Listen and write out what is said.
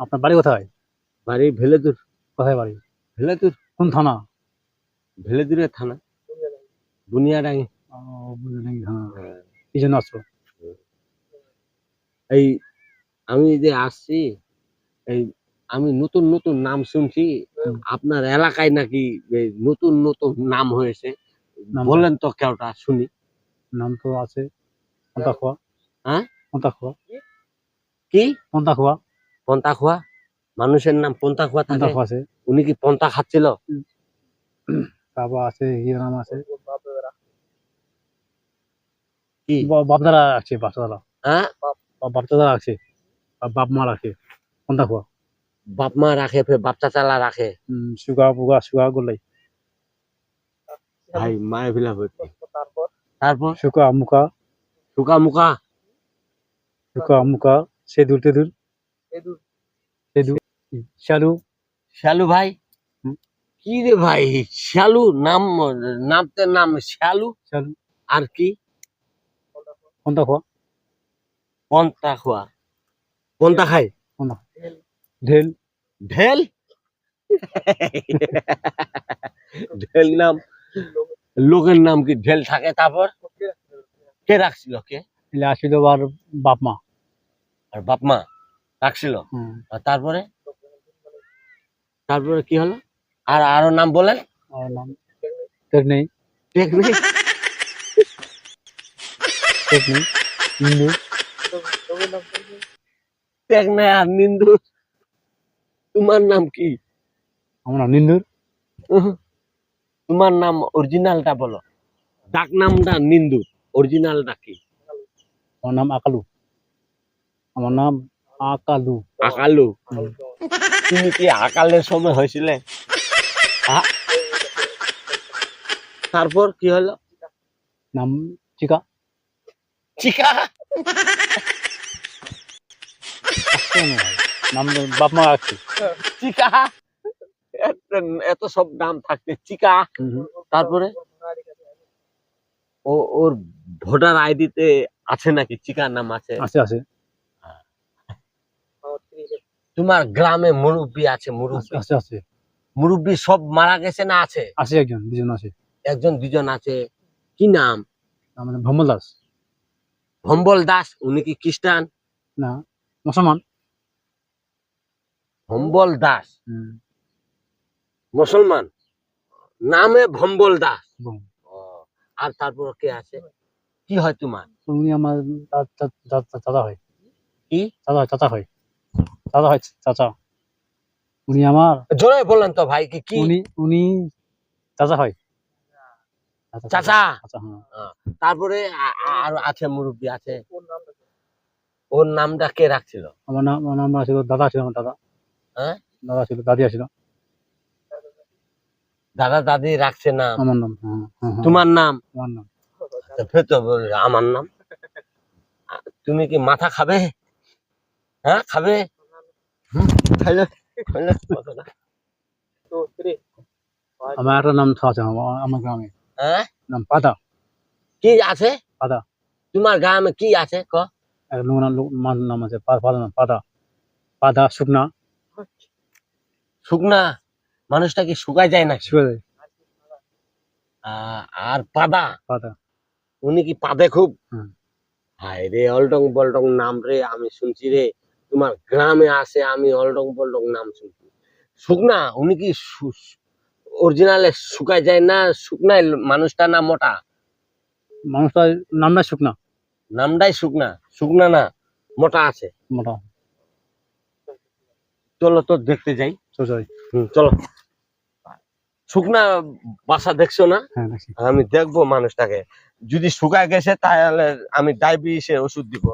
আপনার বাড়ি কোথায়? বাড়ি ভেলেদুর। কোথায় বাড়ি? ভেলেদুর। কোন থানা? ভেলেদুরের থানা। বুনিয়াডাঙ্গি। ও, বুঝলেন, হ্যাঁ। কি জন্য আসছো? এই আমি যে আসছি এই আমি নতুন নতুন নাম শুনছি আপনার এলাকায় নাকি এই নতুন নতুন নাম হয়েছে? বলেন তো কেউটা শুনি। নাম তো আছে। পন্তাখোয়া। হ্যাঁ? পন্তাখোয়া। কি? পন্তাখোয়া। পন্তা খোয়া মানুষের নাম পন্তা খোয়া থাকে। উনি কি পন্তা খাচ্ছিল? তারপর আছে ইয়ে নাম আছে? কি? বাপদারা আছে বাপদারা হ্যাঁ বাপদারা আছে বাপ মা রাখে পন্তাখোয়া বাপ মা রাখে ফের বাপ চাচালা রাখে সুগা বুগা সুগা গোলাই। ভাই মায়ের ভিলা হইতে তারপর? সুকা মুকা। টুকা মুকা? সুকা মুকা সেদুর তেদুর সেদু শালু? শ্যালু ভাই? কি রে ভাই? শ্যালু নাম নামতে নাম শ্যালু শালু। আর কি? পন্তা খোয়া? পন্তা। খাই ঢেল। ঢেল? ঢেল নাম। লোকের নাম কি ঢেল থাকে তারপর? কে রাখছিল কে আসিল আর বাপ মা। আর বাপ মা? রাখছিল। আর তারপরে? তারপরে কি হলো? আর আরও নাম বলেন। নেই। নিন্দু। তোমার নাম কি? আমার নাম নিন্দুর তোমার নাম অরিজিনালটা বলো। ডাক নামটা নিন্দু। অরিজিনালটা কি? আমার নাম আকালু। আমার নাম আকালু। আকালু? তুমি কি আকালের সময় হয়েছিলে? তারপর কি হলো? নাম চিকা। চিকা। নাম বাপ মা আছে। চিকা? এত সব নাম থাকতে চিকা। তারপরে? ও ওর ভোটার আইডিতে আছে নাকি? চিকা নাম আছে? আছে আছে। তোমার গ্রামে মুরব্বী আছে মুরব্বী। আছে আছে মুরব্বী সব মারা গেছে না আছে? আছে একজন দুজন আছে। একজন দুজন আছে। কি নাম? আমাদের ভম্বল দাস। ভম্বল দাস উনি কি খ্রিস্টান? না মুসলমান। ভম্বল দাস। মুসলমান। নামে ভম্বল দাস। আর তারপর কে আছে? কি হয় তোমার? উনি আমার দাদা হয়। কি? দাদা হয়। চাচা হয় দাদা হয় চাচা। উনি আমার জোরে বলেন তো ভাই কি কি উনি উনি চাচা হয় চাচা হ্যাঁ। তারপরে আর আছে মুরব্বী আছে। ওর নামটা কে রাখছিল? আমার নাম আমার নাম ছিল দাদা ছিল আমার দাদা। হ্যাঁ? দাদা ছিল দাদি ছিল দাদা দাদি রাখছে নাম। আমার নাম হ্যাঁ, হ্যাঁ, হ্যাঁ, তোমার নাম? আমার নাম। ফের তো বলবে আমার নাম? তুমি কি মাথা খাবে? হ্যাঁ খাবে? খাইলে খাইলে কথা না। আমার একটা নাম আছে আমার আমার গ্রামে। হ্যাঁ? নাম পাদা কি আছে? পাদা তোমার গ্রামে কি আছে ক? নাম মার নাম আছে পা- পাদা নাম পাদা পাদা শুকনা। শুকনা? মানুষটা কি শুকায় যায় না শুয়ে যায়। আর পাদা পাদা উনি কি পাদে খুব? হায় রে অলটং বলটং নাম রে আমি শুনছি রে। তোমার গ্রামে আসে আমি অলটং বলটং নাম শুনছি। শুকনা উনি কি অরিজিনালে শুকায় যায় না? শুকনায় মানুষটা না মোটা মানুষটা নামটা শুকনা। নামটাই শুকনা। শুকনা না মোটা আছে। মোটা। চলো তো দেখতে যাই। চলো শুকনা বাসা দেখছ না? হ্যাঁ আমি দেখব মানুষটাকে। যদি শুকায় গেছে তাহলে আমি ডায়াবেটিসের ওষুধ দিব